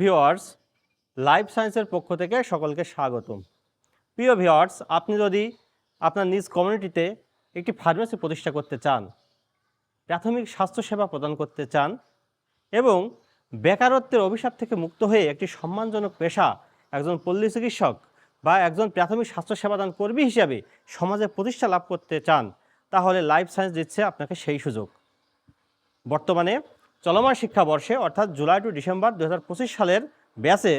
Viewers life সায়েন্সের পক্ষ থেকে সকলকে স্বাগতম। প্রিয় ভিওয়ার্স আপনি যদি আপনার নিজ কমিউনিটিতে একটি ফার্মেসি প্রতিষ্ঠা করতে চান, প্রাথমিক স্বাস্থ্যসেবা প্রদান করতে চান এবং বেকারত্বের অভিশাপ থেকে মুক্ত হয়ে একটি সম্মানজনক পেশা, একজন পল্লী চিকিৎসক বা একজন প্রাথমিক স্বাস্থ্যসেবাদান কর্মী হিসাবে সমাজে প্রতিষ্ঠা লাভ করতে চান, তাহলে লাইফ সায়েন্স দিচ্ছে আপনাকে সেই সুযোগ। বর্তমানে চলমান শিক্ষাবর্ষে, অর্থাৎ জুলাই টু ডিসেম্বর দু হাজার পঁচিশ সালের ব্যাচে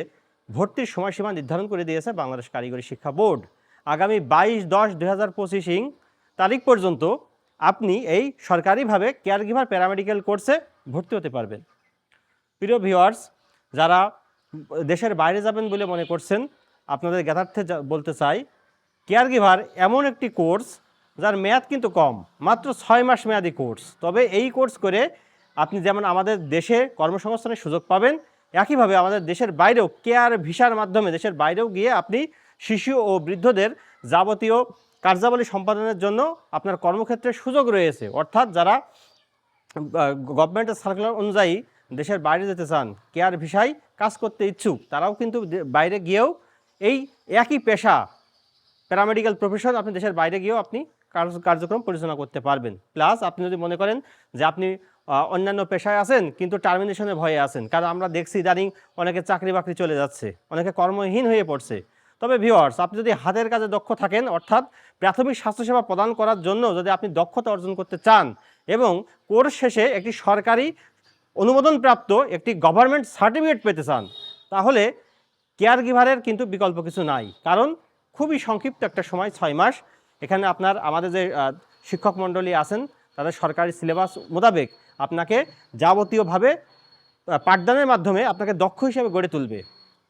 ভর্তির সময়সীমা নির্ধারণ করে দিয়েছে বাংলাদেশ কারিগরি শিক্ষা বোর্ড। আগামী বাইশ দশ দুই হাজার পঁচিশিং তারিখ পর্যন্ত আপনি এই সরকারিভাবে কেয়ার গিভার প্যারামেডিক্যাল কোর্সে ভর্তি হতে পারবেন। প্রিয় ভিউয়ার্স, যারা দেশের বাইরে যাবেন বলে মনে করছেন, আপনাদের জ্ঞাতার্থে বলতে চাই কেয়ার গিভার এমন একটি কোর্স যার মেয়াদ কিন্তু কম, মাত্র ছয় মাস মেয়াদি কোর্স। তবে এই কোর্স করে আপনি যেমন আমাদের দেশে কর্মসংস্থানের সুযোগ পাবেন, একইভাবে আমাদের দেশের বাইরেও কেয়ার ভিসার মাধ্যমে, দেশের বাইরেও গিয়ে আপনি শিশু ও বৃদ্ধদের যাবতীয় কার্যাবলী সম্পাদনের জন্য আপনার কর্মক্ষেত্রে সুযোগ রয়েছে। অর্থাৎ যারা গভর্নমেন্টের সার্কুলার অনুযায়ী দেশের বাইরে যেতে চান, কেয়ার ভিসায় কাজ করতে ইচ্ছুক, তারাও কিন্তু বাইরে গিয়েও এই একই পেশা প্যারামেডিক্যাল প্রফেশন আপনি দেশের বাইরে গিয়েও আপনি কার্য- কার্যক্রম পরিচালনা করতে পারবেন। প্লাস আপনি যদি মনে করেন যে আপনি অন্যান্য পেশায় আছেন, কিন্তু টার্মিনেশনের ভয়ে আছেন। কারণ আমরা দেখছি ইদানিং অনেকে চাকরি বাকরি চলে যাচ্ছে, অনেকে কর্মহীন হয়ে পড়ছে। তবে ভিওয়ার্স আপনি যদি হাতের কাজে দক্ষ থাকেন, অর্থাৎ প্রাথমিক স্বাস্থ্যসেবা প্রদান করার জন্য যদি আপনি দক্ষতা অর্জন করতে চান এবং কোর্স শেষে একটি সরকারি অনুমোদনপ্রাপ্ত একটি গভর্নমেন্ট সার্টিফিকেট পেতে চান, তাহলে কেয়ার গিভারের কিন্তু বিকল্প কিছু নাই। কারণ খুবই সংক্ষিপ্ত একটা সময়, ছয় মাস। এখানে আপনার আমাদের যে শিক্ষক মণ্ডলী আছেন তাদের সরকারি সিলেবাস মোতাবেক আপনাকে যাবতীয়ভাবে পাঠদানের মাধ্যমে আপনাকে দক্ষ হিসেবে গড়ে তুলবে।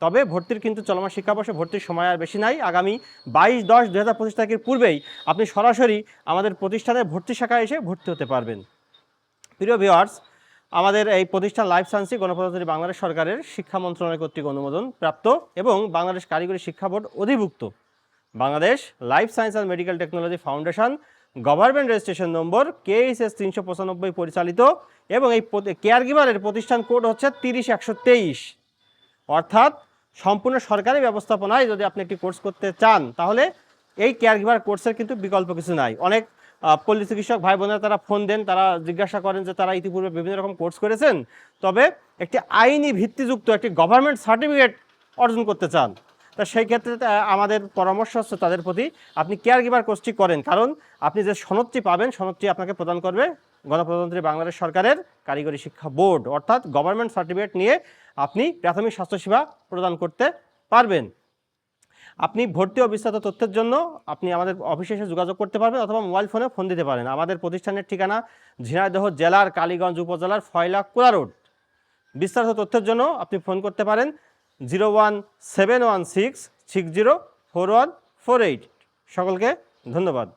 তবে ভর্তির কিন্তু চলমান শিক্ষাবর্ষে ভর্তির সময় আর বেশি নাই। আগামী বাইশ দশ দু হাজার পঁচিশ তারিখের পূর্বেই আপনি সরাসরি আমাদের প্রতিষ্ঠানের ভর্তি শাখায় এসে ভর্তি হতে পারবেন। প্রিয় ভিওয়ার্স আমাদের এই প্রতিষ্ঠান লাইফ সায়েন্সই গণপ্রজাতন্ত্রী বাংলাদেশ সরকারের শিক্ষা মন্ত্রণালয় কর্তৃক অনুমোদন প্রাপ্ত এবং বাংলাদেশ কারিগরি শিক্ষা বোর্ড অধিভুক্ত। Bangladesh life science and medical technology foundation government registration number KSS তিনশো পঁচানব্বই পরিচালিত এবং এই কেয়ার গিভারের প্রতিষ্ঠান কোড হচ্ছে তিরিশ একশো তেইশ। অর্থাৎ সম্পূর্ণ সরকারি ব্যবস্থাপনায় যদি আপনি একটি কোর্স করতে চান, তাহলে এই কেয়ার গিভার কোর্সের কিন্তু বিকল্প কিছু নাই। অনেক পল্লী চিকিৎসক ভাই বোনেরা তারা ফোন দেন, তারা জিজ্ঞাসা করেন যে তারা ইতিপূর্বে বিভিন্ন রকম কোর্স করেছেন। তবে একটি আইনি ভিত্তিযুক্ত একটি গভর্নমেন্ট সার্টিফিকেট অর্জন করতে চান। তা সেই ক্ষেত্রে আমাদের পরামর্শ হচ্ছে তাদের প্রতি আপনি কেয়ার গিভার কোর্সটি করেন। কারণ আপনি যে সনদটি পাবেন, সনদটি আপনাকে প্রদান করবে গণপ্রজাতন্ত্রী বাংলাদেশ সরকারের কারিগরি শিক্ষা বোর্ড, অর্থাৎ গভর্নমেন্ট সার্টিফিকেট নিয়ে আপনি প্রাথমিক স্বাস্থ্যসেবা প্রদান করতে পারবেন। আপনি ভর্তি ও বিস্তারিত তথ্যের জন্য আপনি আমাদের অফিসে এসে যোগাযোগ করতে পারবেন অথবা মোবাইল ফোনে ফোন দিতে পারেন। আমাদের প্রতিষ্ঠানের ঠিকানা ঝিনাইদহ জেলার কালীগঞ্জ উপজেলার ফয়লা কোলা রোড। বিস্তারিত তথ্যের জন্য আপনি ফোন করতে পারেন zero one seven one six six zero four one four eight. সকলকে ধন্যবাদ।